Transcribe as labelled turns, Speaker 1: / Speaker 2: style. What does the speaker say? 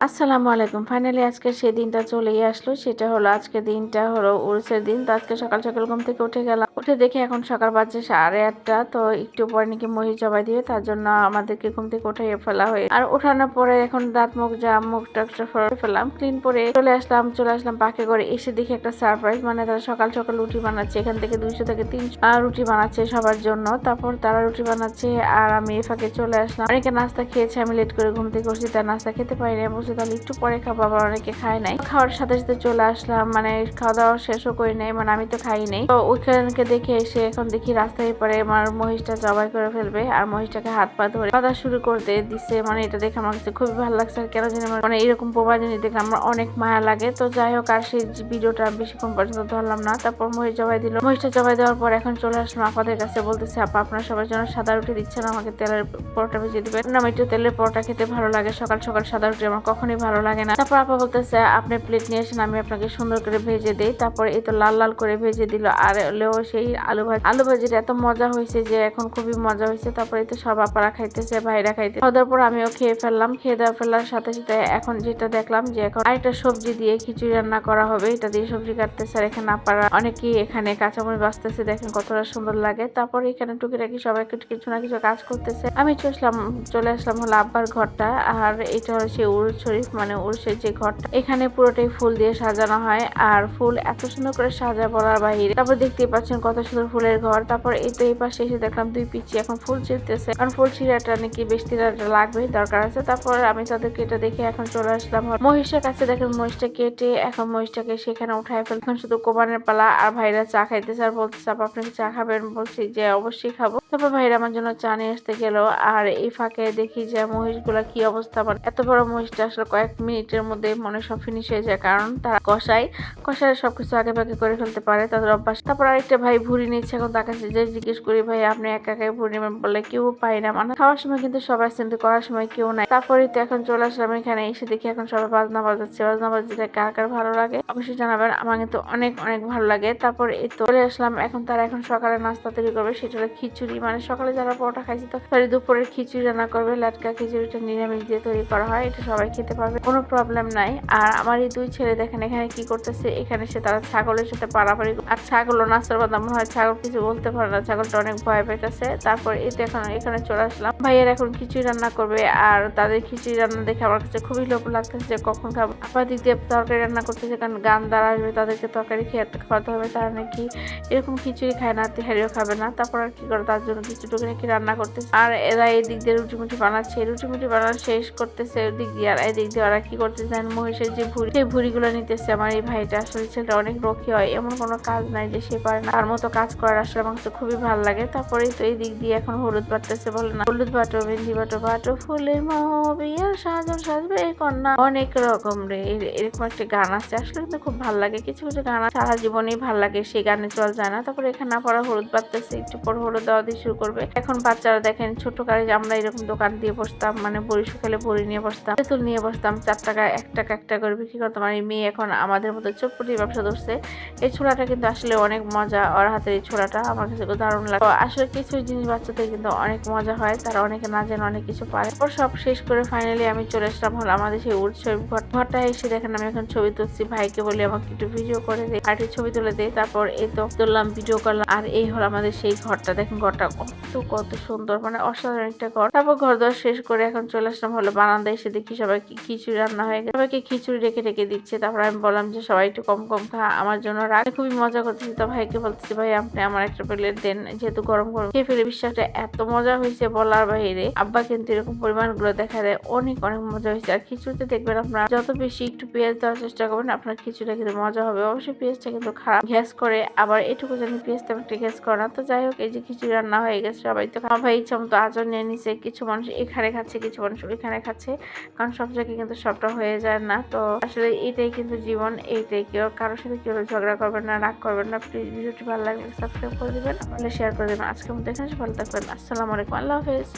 Speaker 1: আসসালামু আলাইকুম। ফাইনালি আজকে সেই দিনটা চলেই আসলো। সেটা হলো আজকে দিনটা হলো উরুসের দিন। তো আজকে সকাল সকাল ঘুম থেকে উঠে গেলাম। উঠে দেখে এখন সকাল বাজছে সাড়ে আটটা, তো একটু পরে নাকি মহি জবাই দিবে, তার জন্য আমাদেরকে ঘুম থেকে উঠাইয়ে ফেলা হয়ে আর ওঠানোর পরে এখন দাঁত, মুখ, যা মুখ টাকটা ফেলে ফেললাম। ক্লিন করে চলে আসলাম চলে আসলাম পাকে করে, এসে দেখি একটা সারপ্রাইজ মানে তারা সকাল সকাল রুটি বানাচ্ছে, এখান থেকে দুইশো থেকে তিনশো রুটি বানাচ্ছে সবার জন্য। তারপর তারা রুটি বানাচ্ছে, আর আমি এ ফাঁকে চলে আসলাম। অনেকে নাস্তা খেয়েছে, আমি লেট করে ঘুম থেকে উঠছি, তার নাস্তা খেতে পারিনি বলছি তাহলে একটু পরে খাব, আবার অনেকে খায় নাই। খাওয়ার সাথে সাথে চলে আসলাম মানে খাওয়া দাওয়া শেষও করি নাই মানে আমি তো খাই নাই। তো ওইখানকে দেখে এসে এখন দেখি রাস্তায় পরে আমার মহিষটা জবাই করে ফেলবে আর মহিষটাকে হাত পা ধরে বাধা শুরু করতে দিচ্ছে মানে এটা দেখে আমার কাছে খুবই ভালো লাগছে আর কেন জানি আমার মানে এরকম প্রবাহ জিনিস দেখলে আমার অনেক মায়া লাগে। তো যাই হোক আর সেই ভিডিওটা বেশিক্ষণ পর্যন্ত ধরলাম না। তারপর মহিষ জবাই দিল। মহিষটা জবাই দেওয়ার পর এখন চলে আসলাম আপাদের কাছে। বলতেছে আপা আপনার সবার জন্য সাদা রুটি দিচ্ছেন আমাকে তেলের পরোটা ভেজে দিবেন। না, একটু তেলের পরোটা খেতে ভালো লাগে। সকাল সকাল সাদা রুটি আমার কখনোই ভালো লাগে না। তারপর আপা বলতেছে আপনি প্লেট নিয়ে আসেন আমি আপনাকে সুন্দর করে ভেজে দেই। তারপর এই তো লাল লাল করে ভেজে দিল। আর হলেও সেই আলু ভাজি। আলু ভাজিটা এত মজা হয়েছে যে এখন খুবই মজা হয়েছে। তারপরে তো সব আপারা খাইতেছে, ভাইরা খাইতে খাওয়া দাওয়ার পর আমিও খেয়ে ফেললাম। খেয়ে দেওয়া ফেলার সাথে সাথে এখন যেটা দেখলাম যে এখন আরেকটা সবজি দিয়ে খিচুড়ি রান্না করা হবে। এটা দিয়ে সবজি কাটতেছে আর এখানে আপারা অনেকেই এখানে কাঁচামরিচ বাঁচতেছে। দেখেন কতটা সুন্দর লাগে। তারপর এখানে টুকিটাকি সবাই কিছু না কিছু কাজ করতেছে। আমি চলে চলে আসলাম হলো আব্বার ঘরটা। আর এটা হলো সেই উরুজ শরীফ মানে উরুষের যে ঘরটা। এখানে পুরোটাই ফুল দিয়ে সাজানো হয়। আর ফুল এত সুন্দর করে সাজা বলার বাইরে তারপর দেখতেই পাচ্ছেন কত সুন্দর ফুলের ঘর। তারপর এই তো এই পাশে এসে দেখলাম দুই পিচি এখন ফুল ছিঁড়তেছে। কারণ ফুল ছিঁড়াটা নাকি বেশ ছিঁড়াটা লাগবে, দরকার আছে। তারপর আমি তাদেরকে এটা দেখে এখন চলে আসলাম। মহিষের কাছে দেখেন মহিষটা কেটে এখন মহিষটাকে সেখানে উঠায় ফেল এখন শুধু কোবানের পালা আর ভাইরা চা খাইতেছে আর বলতেছে, আপা, আপনি চা খাবেন? বলছি যে, অবশ্যই খাব। তারপর ভাইরা আমার জন্য চা নিয়ে আসতে গেল। আর এই ফাঁকে দেখি যে, মহিষগুলা কি অবস্থা মানে এত বড় মহিষটা আসলে কয়েক মিনিটের মধ্যে মনে সব ফিনিশ হয়ে যায়। কারণ তারা কষায় কষায় সবকিছু আগে ভাগে করে ফেলতে পারে তাদের অভ্যাস। তারপর আরেকটা ভাই ভুড়ি নিচ্ছে, এখন তার কাছে যে জিজ্ঞেস করি, ভাই, আপনি একা একাই ভুড়ি নেবেন? বলে কেউ পাই না। মানে খাওয়ার সময় কিন্তু সবাই কিন্তু করার সময় কেউ নাই। তারপরে তো এখন চলে আসলাম এখানে, এসে দেখি এখন সবাই বাজনা বাজাচ্ছে। বাজনা বাজাতে কার কার ভালো লাগে? অবশ্যই জানাবেন, আমার কিন্তু অনেক অনেক ভালো লাগে। তারপর এই তো চলে আসলাম, এখন তারা এখন সকালে নাস্তা তৈরি করবে, সেটা হলো খিচুড়ি। মানে সকালে যারা পরোটা খাইছে তো সরি দুপুরের খিচুড়ি রান্না করবে, লাটকা খিচুড়িটা নিরামিষ দিয়ে তৈরি করা হয়, এটা সবাই খেতে পারবে, কোনো প্রবলেম নাই। আর আমার এই দুই ছেলে দেখেন এখানে কি করতেছে, এখানে সে তারা ছাগলের সাথে পারাপারি আর ছাগল নাস্তার কথা মনে হয় ছাগল কিছু বলতে পারে না, ছাগলটা অনেক ভয় পেতেছে। তারপর এই তো এখন এখানে চলে আসলাম। ভাইয়ের এখন খিচুড়ি রান্না করবে আর তাদের খিচুড়ি রান্না দেখে আমার কাছে খুবই লোভ লাগতেছে যে কখন খাব। আবার দিক দিয়ে তরকারি রান্না করতেছে কারণ গান দ্বারা আসবে, তাদেরকে তরকারি খেয়ে খাওয়াতে হবে, তারা নাকি এরকম খিচুড়ি খায় না তেহারিও খাবে না। তারপর আর কি করে, তার জন্য কিছু টুকি নাকি রান্না করতেছে। আর এরা এই দিক দিয়ে রুটি মুটি বানাচ্ছে রুটি মুটি বানানো শেষ করতেছে ওই দিক দিয়ে। আর এই দিক দিয়ে ওরা কি করতেছে মহিষের যে ভুড়ি, সেই ভুড়িগুলো নিতেছে। আমার এই ভাইটা, আসলে ছেলেটা অনেক রক্ষী হয়, এমন কোনো কাজ নাই যে সে পারে না। মতো কাজ করার আসলে আমার খুবই ভালো লাগে। তারপরে তো এই দিক দিয়ে এখন হলুদ বাটতেছে বলে না। হলুদ বাটো মেহেন্দি বাটো বাটো, ফুলের মহবিয়ার সাজন সাজবে এই কন্যা। অনেক রকম রে এরকম একটা গান আছে। আসলে কিন্তু খুব ভালো লাগে। কিছু কিছু গান সারা জীবনেই ভালো লাগে, সেই গানে চল যায় না। তারপরে এখানে পড়া হলুদ বাটতেছে একটু পর হলুদ দেওয়া দিয়ে শুরু করবে। এখন বাচ্চারা দেখেন, ছোট কালে আমরা এরকম দোকান দিয়ে বসতাম মানে বড়ি শুকালে বড়ি নিয়ে বসতাম, তেঁতুল নিয়ে বসতাম, চার টাকা, এক টাকা এক টাকা করে বিক্রি করতাম। আর এই মেয়ে এখন আমাদের মতো চটপটি ব্যবসা ধরছে। এই ছোলাটা কিন্তু আসলে অনেক মজা ওর হাতের এই ছোলাটা আমার কাছে দারুণ লাগে। আসলে কিছু জিনিস বাচ্চাদের কিন্তু অনেক মজা হয়, তারা অনেকে না জানে অনেক কিছু পারে। তারপর সব শেষ করে ফাইনালি আমি চলে আসলাম হলো আমাদের সেই উৎসব ঘর ঘরটা এসে দেখেন আমি এখন ছবি তুলছি। ভাইকে বলি আমাকে একটু ভিডিও করে দে আর ছবি তুলে দে তারপর এই তো তুললাম ভিডিও করলাম। আর এই হলো আমাদের সেই ঘরটা। দেখেন ঘরটা কত কত সুন্দর মানে অসাধারণ একটা ঘর। তারপর ঘর দর শেষ করে এখন চলে আসলাম হলো বারান্দা এসে দেখি সবাইকে খিচুড়ি রান্না হয়ে গেছে। সবাইকে খিচুড়ি রেখে রেখে দিচ্ছে। তারপর আমি বললাম যে সবাই একটু কম কম খা, আমার জন্য রাগ খুবই মজা করতেছি। তো ভাইকে বলতেছি ভাই, আপনি আমার একটা প্লেট দেন, যেহেতু গরম গরম খেয়ে ফেলে। বিশ্বাসটা এত মজা হয়েছে বলার বাইরে। আব্বা কিন্তু এরকম পরিমাণগুলো দেখা দেয়, অনেক অনেক মজা হয়েছে। আর খিচুড়িতে দেখবেন আপনার, যত বেশি একটু পেঁয়াজ দেওয়ার চেষ্টা করবেন, আপনার খিচুড়িটা কিন্তু মজা হবে। অবশ্যই পেঁয়াজটা কিন্তু খারাপ গ্যাস করে, আবার এটুকু জানি পেঁয়াজ তেমন একটা গ্যাস করে না। তো যাই হোক, এই যে খিচুড়ি রান্না হয়ে গেছে, সবাই তো আমার ভাই, ইচ্ছা মতো আচর নিয়ে নিছে। কিছু মানুষ এখানে খাচ্ছে, কিছু মানুষ ওইখানে খাচ্ছে, কারণ সব জায়গায় কিন্তু সবটা হয়ে যায় না। তো আসলে এটাই কিন্তু জীবন, এইটাই কেউ কারোর সাথে কেউ ঝগড়া করবেন না, রাগ করবেন না। প্লিজ ভিডিওটি ভালো লাগলে সাবস্ক্রাইব করে দেবেন তাহলে শেয়ার করে দেবেন। আজকে মধ্যে এখানে ভালো থাকবেন। আসসালামু আলাইকুম। আল্লাহ হাফেজ।